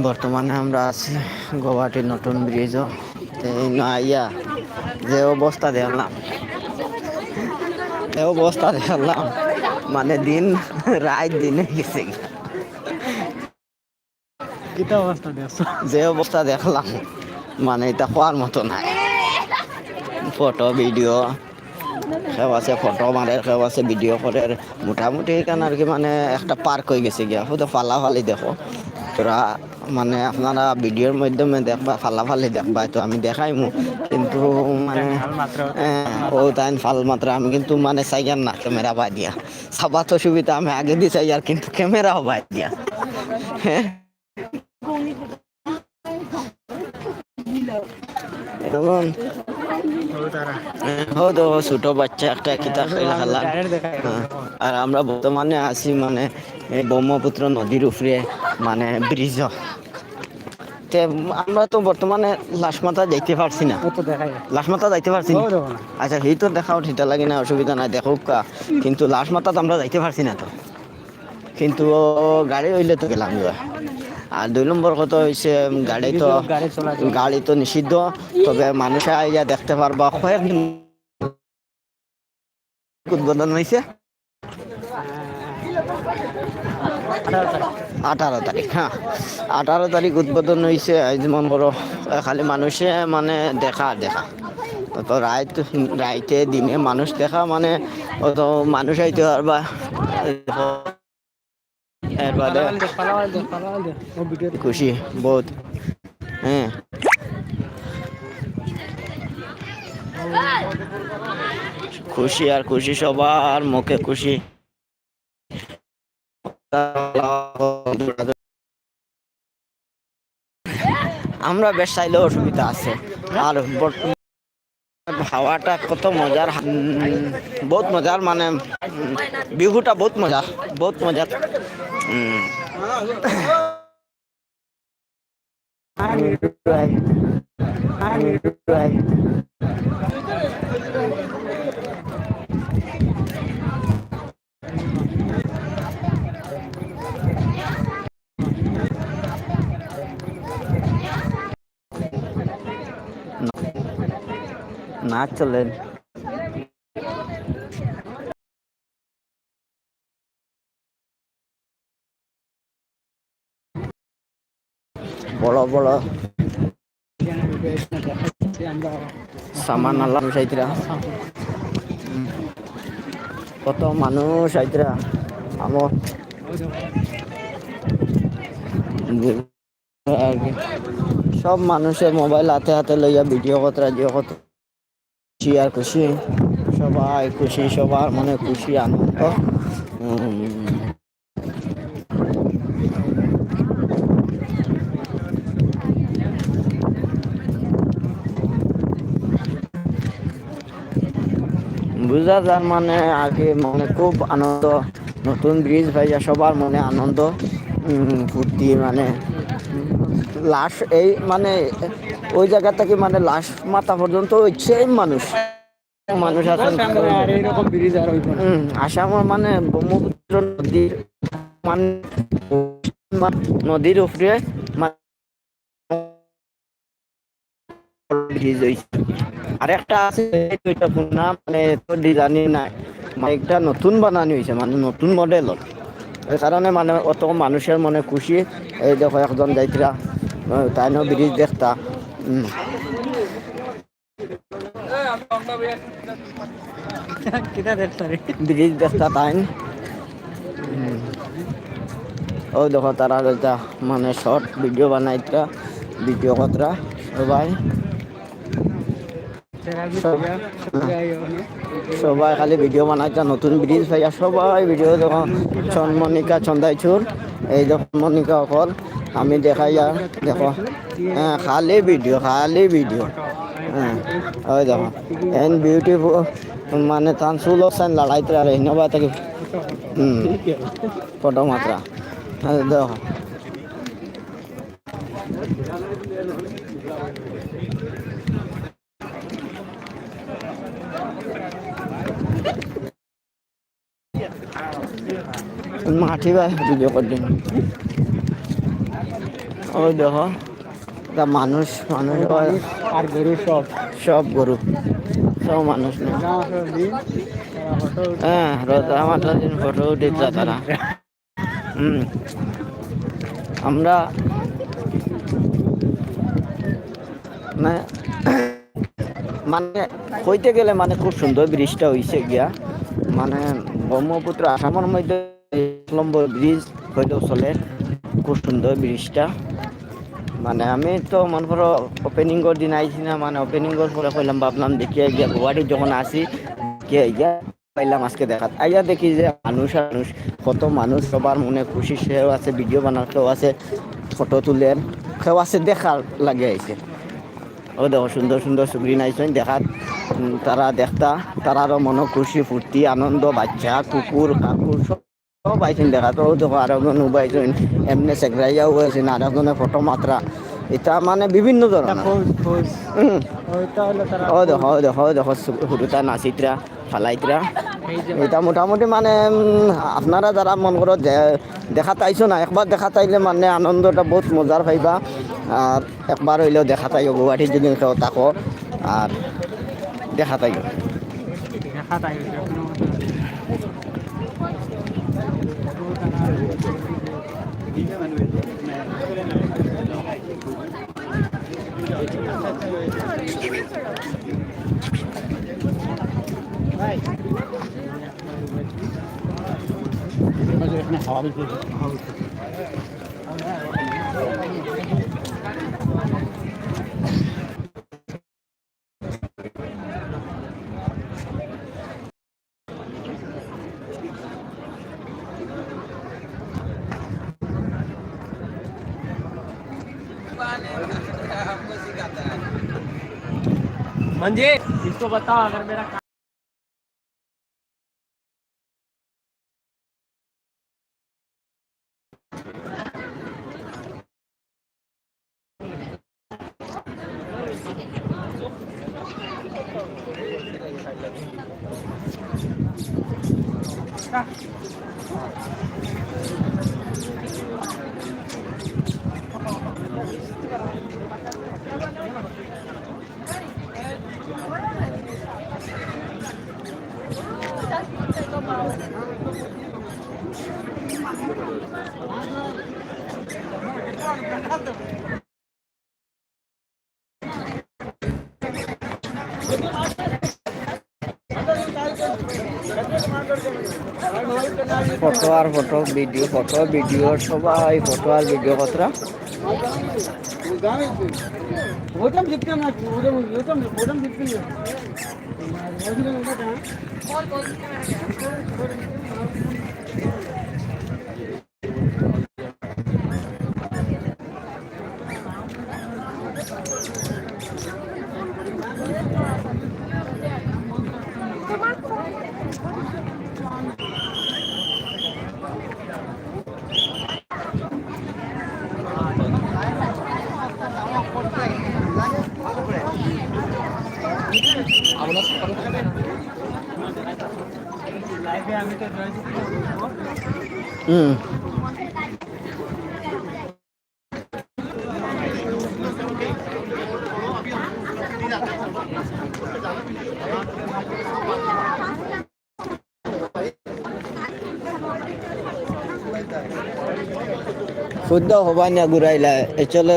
বর্তমানে আমরা আছি গৌহাটির নতুন ব্রিজও না যে অবস্থা দেখলাম। এ অবস্থা দেখলাম মানে দিন রাত দিনে গেছে। যে অবস্থা দেখলাম মানে এটা হওয়ার মতো নাই। ফটো ভিডিও কেউ আছে ফটো মারে কেউ আছে ভিডিও করে। মোটামুটি এখানে আর কি মানে একটা পার্ক হয়ে গেছে গিয়া। শুধু ফালাফালি দেখো। তোরা মানে আপনারা ভিডিওর মাধ্যমে দেখবা ফালাফালি দেখবা তো আমি দেখাইমু। কিন্তু মানে ও তাই ফাল মাত্রা। আমি কিন্তু মানে চাইয়ার না ক্যামেরা বাই দিয়া। চাবা তো সুবিধা আমি আগে দিয়ে চাই আর কিন্তু ক্যামেরাও বাই দিয়া। হ্যাঁ ছোট বাচ্চা একটা কিতা খেলা। খেলা হ্যাঁ, আর আমরা বর্তমানে আছি মানে ব্রহ্মপুত্র নদীর উপরে মানে ব্রিজ তে আমরা তো বর্তমানে লাশমাতা যাইতে পারছি না। লাশমাতা যাইতে পারছি না। আচ্ছা সেই তো দেখাও ঠিটা লাগে না অসুবিধা নাই দেখো কা। কিন্তু লাশমাতা তো আমরা যাইতে পারছি না তো। কিন্তু গাড়ি হইলে তো গেলাম আর দুই নম্বর কথা হয়েছে গাড়ি তো গাড়ি গাড়ি তো নিষিদ্ধ। তবে মানুষে আইয়া দেখতে পারবা কয়েকদিন উদ্বোধন হয়েছে আঠারো তারিখ হ্যাঁ। আঠারো তারিখ উদ্বোধন হয়েছে যেমন করো খালি মানুষে মানে দেখা দেখা। তো রাইত, রাইতে দিনে মানুষ দেখা মানে অত মানুষ আইতে পারবা। খুশি, বহুত। হ্যাঁ। খুশি আর খুশি সবার, মুখে খুশি। আমরা বেশ চাইলেও অসুবিধা আছে আর হাওয়াটা কত মজার বহুত মজার মানে বিহুটা বহুত মজার বহুত মজার। নাচ চলেন। বড় বড় সামান আল্লাহ সাইতরা কত মানুষ আইতরা। আমার সব মানুষের মোবাইল হাতে হাতে লইয়া ভিডিও কতরা জিও কত। খুশি আর খুশি, সবাই খুশি, সবার মনে খুশি, আনন্দ। বুঝা যার মানে আগে মনে খুব আনন্দ, নতুন ব্রিজ ভাইয়া সবার মনে আনন্দ। ফুর্তি মানে লাশ এই মানে ওই জায়গা থেকে মানে লাশ মাথা পর্যন্ত ওই সেম মানুষ। মানুষ। হুম, আসামের মানে ব্রহ্মপুত্র নদীর মানে নদীর উপরে মানে ব্রিজ হইছে। আর একটা আছে ওইটা মানে তোর ডিজাইনই নাই। মানে একটা নতুন বানানি হয়েছে মানে নতুন মডেল এই কারণে মানে অত মানুষের মনে খুশি। এই দেখো একজন যাইতরা তাই ব্রিজ দেখতা। রে? ব্রিজ দেখতা তাই ও দেখো, তারা যেটা মানে শর্ট ভিডিও বানাইতরা ভিডিও কতরা সবাই সবাই খালি ভিডিও বানাইছে, নতুন ব্রিজ ভাইয়া সবাই ভিডিও দেখো চন্মনিকা চন্দাইছুর এই দেখো মনিকা অকল আমি দেখাই আর দেখো। হ্যাঁ খালি ভিডিও খালি ভিডিও হ্যাঁ ওই দেখো। এন বিউটিফুল মানে তান চুল চান লড়াইতে আর হিনবা তাকে হুম, ফটো মাত্রা হ্যাঁ দেখো। মাটি ভাই ভিডিও করে দিন ওই দেখো। এটা মানুষ মানুষ আর গরু সব? সব গরু। সব মানুষ না হ্যাঁ রোজা মাতার দিন ফটো উঠেছে তারা। হুম। আমরা মানে মানে কইতে গেলে মানে খুব সুন্দর ব্রিজটা হইছে গিয়া। মানে ব্রহ্মপুত্র আসামের মধ্যে নম্বর ব্রিজ হয়তো চলে। খুব সুন্দর ব্রিজটা। মানে আমি তো মনে করো ওপেনিং ওপেনিংয়ের দিন আইছি না মানে ওপেনিংয়ের পরে কইলাম ভাবলাম দেখি গিয়া গুয়াহাটি যখন আসি কে গিয়া পাইলাম আজকে দেখাত। আইয়া দেখি যে মানুষ মানুষ কত মানুষ সবার মনে খুশি সেও আছে ভিডিও বানাতেও আছে ফটো তুলেন সেও আছে দেখার লাগে আইছে। ও দেখো সুন্দর সুন্দর সুগ্রিন আইসেন উম, তারা দেখতা তারারও মনে খুশি ফুর্তি আনন্দ বাচ্চা কুকুর কাকুর সব সব আইসেন দেখাত ও দেখো আরও জন উবাইছেন এমনি সেগ্রাইয়াও হয়েছেন আরও জনে ফটো মাত্রা এটা মানে বিভিন্ন তারা ও দেখো ও দেখো দেখো হুরুতা নাচিতরা ফালাইতরা এটা মোটামুটি মানে আপনারা যারা মন করো দেখা তাইছো না একবার দেখা তাইলে মানে আনন্দটা বহুত মজার পাইবা। আর একবার হইলেও দেখা তাইও গুয়াহাটির যদি থাকো আর দেখা তাইও দেখা তাই এখনও मंजे इसको बताओ अगर मेरा ফটো আর ফটো, ভিডিও ফটো, ভিডিও সবাই ফটো আর ভিডিও কতরা ওটাম দেখতাম না ওটাম ওটাম ওটাম দেখতাম না और बोल शुद्ध होवान्या गुराईला चल